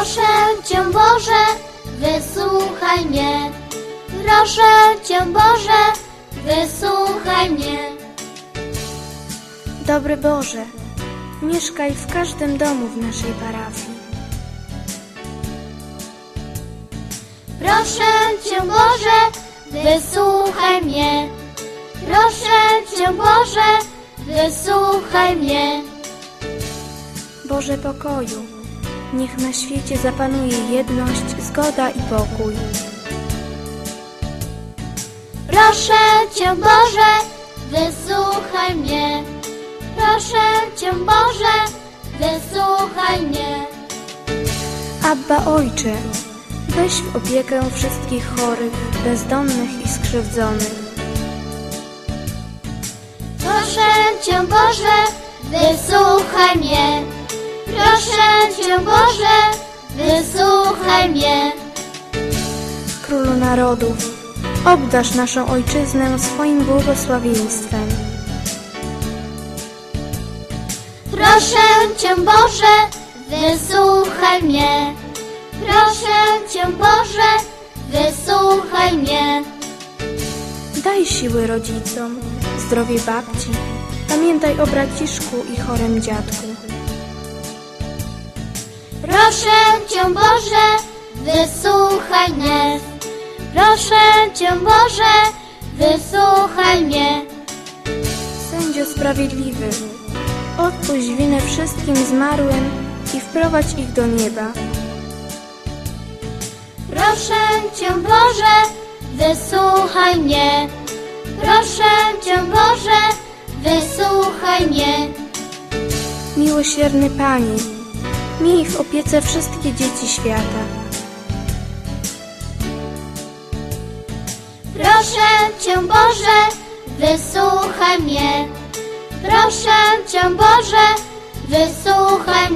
Proszę Cię Boże, wysłuchaj mnie. Proszę Cię Boże, wysłuchaj mnie. Dobry Boże, mieszkaj w każdym domu w naszej parafii. Proszę Cię Boże, wysłuchaj mnie. Proszę Cię Boże, wysłuchaj mnie. Boże pokoju, niech na świecie zapanuje jedność, zgoda i pokój. Proszę Cię Boże, wysłuchaj mnie. Proszę Cię Boże, wysłuchaj mnie. Abba Ojcze, weź w opiekę wszystkich chorych, bezdomnych i skrzywdzonych. Proszę Cię Boże, wysłuchaj mnie. Proszę Cię Boże, wysłuchaj mnie. Królu narodów, obdarz naszą ojczyznę swoim błogosławieństwem. Proszę Cię Boże, wysłuchaj mnie. Proszę Cię Boże, wysłuchaj mnie. Daj siły rodzicom, zdrowie babci, pamiętaj o braciszku i chorym dziadku. Proszę Cię Boże, wysłuchaj mnie. Proszę Cię Boże, wysłuchaj mnie. Sędzio sprawiedliwy, odpuść winę wszystkim zmarłym i wprowadź ich do nieba. Proszę Cię Boże, wysłuchaj mnie. Proszę Cię Boże, wysłuchaj mnie. Miłosierny Panie, miej w opiece wszystkie dzieci świata. Proszę Cię Boże, wysłuchaj mnie. Proszę Cię Boże, wysłuchaj